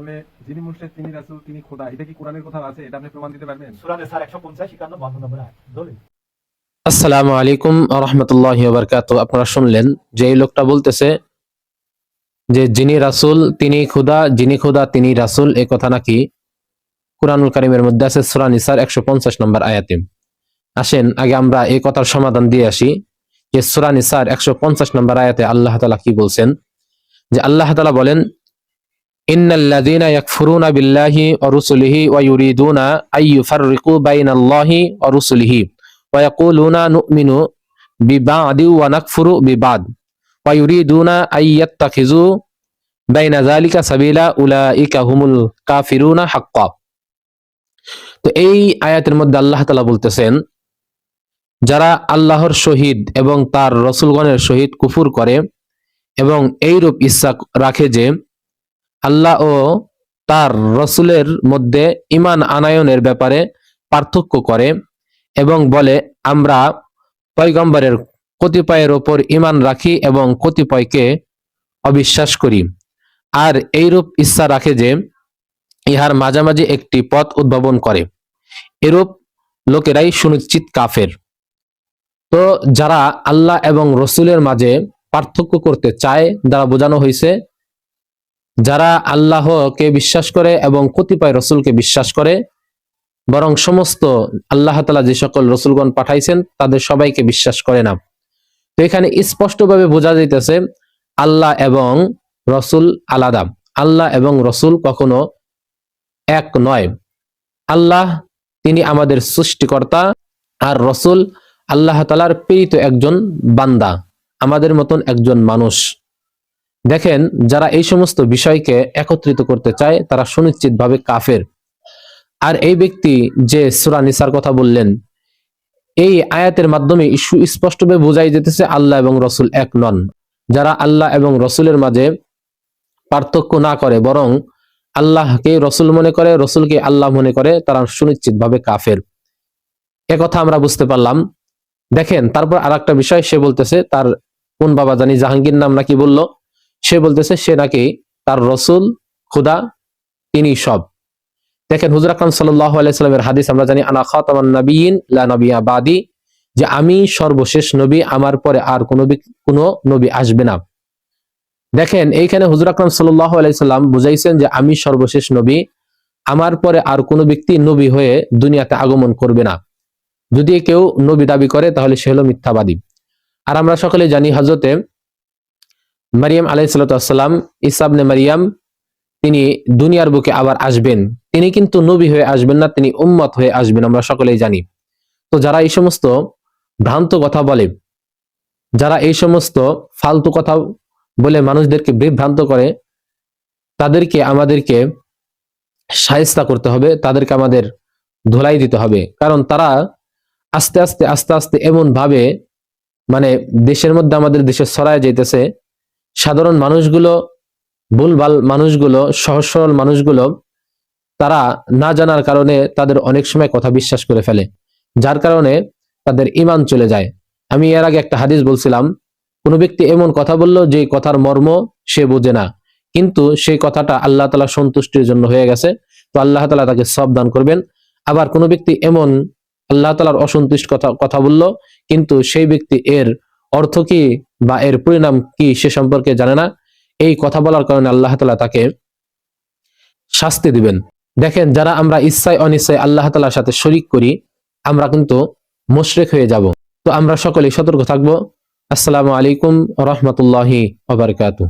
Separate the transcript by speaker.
Speaker 1: তাহলে যিনি মুর্শেদ তিনি রাসূল তিনি খোদা এটা কি কোরআনের কথা আছে? এটা আপনি প্রমাণ দিতে পারবেন?
Speaker 2: সূরা নিসার 150 51 52 নম্বর আয়াত দলিল।
Speaker 3: আসসালামু আলাইকুম রহমতুল্লাহ বারকাত আপনারা শুনলেন যে এই লোকটা বলতেছে যে যিনি রাসূল তিনি খুদা যিনি খুদা তিনি রাসূল এই কথা নাকি কুরআনুল কারিমের মধ্যে আছে সূরা নিসার 150 নম্বর আয়াতে। আসেন আগে আমরা এই কথার সমাধান দিয়ে আসি যে সূরা নিসার 150 নম্বর আয়াতে আল্লাহ তালা কি বলছেন? যে আল্লাহ তাআলা বলেন ইন্নাল্লাযীনা ইয়াকফুরুনা বিল্লাহি ওয়া রুসুলিহি ওয়া ইউরিদুনা আই ইউফাররিকু বাইনাল্লাহি ওয়া রুসুলিহি ওয়া ইয়াকুলুনা নু'মিনু বিবাদি ওয়া নাকফুরু বিবাদ ওয়া ইউরিদুনা আই ইয়াত্তাখিযু বাইনা যালিকা সাবিলা উলাইকা হুমুল কাফিরুনা হাক্কা। তো এই আয়াতের মধ্যে আল্লাহ তালা বলতেছেন, যারা আল্লাহর শহীদ এবং তার রসুলগণের শহীদ কুফুর করে এবং এইরূপ ইচ্ছা রাখে যে আল্লাহ ও তার রসুলের মধ্যে ইমান আনায়নের ব্যাপারে পার্থক্য করে এবং বলে, আমরা পয়গম্বরের কতিপয়ের ওপর ইমান রাখি এবং কতিপয়কে অবিশ্বাস করি। আর এইরূপ ইচ্ছা রাখে যে, ইহার মাঝামাঝি একটি পথ উদ্ভাবন করে। এরূপ লোকেরাই সুনিশ্চিত কাফের। তো যারা আল্লাহ এবং রসুলের মাঝে পার্থক্য করতে চায়, দ্বারা বোঝানো হয়েছে যারা আল্লাহকে বিশ্বাস করে এবং কতিপয় রসুলকে বিশ্বাস করে, বরং সমস্ত আল্লাহ তালা যে সকল রসুলগণ পাঠাইছেন, তাদের সবাইকে বিশ্বাস করে না। তো এখানে স্পষ্টভাবে বোঝা যাইতেছে, আল্লাহ এবং রসুল আলাদা। আল্লাহ এবং রসুল কখনো এক নয়। আল্লাহ তিনি আমাদের সৃষ্টিকর্তা, আর রসুল আল্লাহ তালার প্রেরিত একজন বান্দা, আমাদের মতন একজন মানুষ। দেখেন, যারা এই সমস্ত বিষয়কে একত্রিত করতে চায়, তারা সুনিশ্চিতভাবে কাফের। আর এই ব্যক্তি যে সুরা নিসার কথা বললেন, এই আয়াতের মাধ্যমে সুস্পষ্টভাবে বোঝাই যেতেছে আল্লাহ এবং রসুল এক নন। যারা আল্লাহ এবং রসুলের মাঝে পার্থক্য না করে, বরং আল্লাহকে রসুল মনে করে, রসুলকে আল্লাহ মনে করে, তারা সুনিশ্চিতভাবে কাফের। কথা আমরা বুঝতে পারলাম। দেখেন, তারপর আর বিষয়, সে বলতেছে, তার কোন বাবা জানি জাহাঙ্গীর নাম নাকি বলল সে বলতেছে, সে নাকি তার রসুল, খুদা, তিনি সব। দেখেন, হুজুর আকরাম আলাইস্লামের হাদিস আমরা জানি, আনা খাতামান নবীন লা বাদি, যে আমি সর্বশেষ নবী, আমার পরে আর কোনো কোনো নবী আসবে না। দেখেন, এইখানে হুজুর আকরাম আলাইসাল্লাম বুঝাইছেন যে আমি সর্বশেষ নবী, আমার পরে আর কোনো ব্যক্তি নবী হয়ে দুনিয়াতে আগমন করবে না। যদি কেউ নবী দাবি করে, তাহলে সে হলো মিথ্যাবাদী। আর আমরা সকলে জানি হজরতে মারিয়াম আলাইসাল্লাম ইসাবনে মারিয়াম, তিনি দুনিয়ার বুকে আবার আসবেন। তিনি কিন্তু নবী হয়ে আসবেন না, তিনি উম্মত হয়ে আসবেন, আমরা সকলেই জানি। তো যারা এই সমস্ত ভ্রান্ত কথা বলে, যারা এই সমস্ত ফালতু কথা বলে মানুষদেরকে বিভ্রান্ত করে, তাদেরকে আমাদেরকে সাহেস্তা করতে হবে, তাদেরকে আমাদের ধোলাই দিতে হবে। কারণ তারা আস্তে আস্তে আস্তে আস্তে এমন ভাবে মানে দেশের মধ্যে আমাদের দেশে ছড়ায় যাইতেছে সাধারণ মানুষগুলো, ভুলভাল মানুষগুলো, সহজ সরল মানুষগুলো, তারা না জানার কারণে তাদের অনেক সময় কথা বিশ্বাস করে ফেলে, যার কারণে তাদের ইমান চলে যায়। আমি এর আগে একটা হাদিস বলছিলাম, কোনো ব্যক্তি এমন কথা বলল যে কথার মর্ম সে বোঝে না, কিন্তু সেই কথাটা আল্লাহ তালা সন্তুষ্টির জন্য হয়ে গেছে, তো আল্লাহ তালা তাকে সব দান করবেন। আবার কোনো ব্যক্তি এমন আল্লাহ তালার অসন্তুষ্ট কথা কথা বলল, কিন্তু সেই ব্যক্তি এর অর্থ কি বা এর পরিণাম কি সে সম্পর্কে জানে না। এই কথা বলার কারণে আল্লাহ তালা তাকে শাস্তি দিবেন। দেখেন, যারা আমরা ইচ্ছায় অনিচ্ছায় আল্লাহ তালার সাথে শরিক করি, আমরা কিন্তু মুশরেক হয়ে যাব। তো আমরা সকলেই সতর্ক থাকব। আসসালামু আলাইকুম রহমতুল্লাহি ওবরকাতু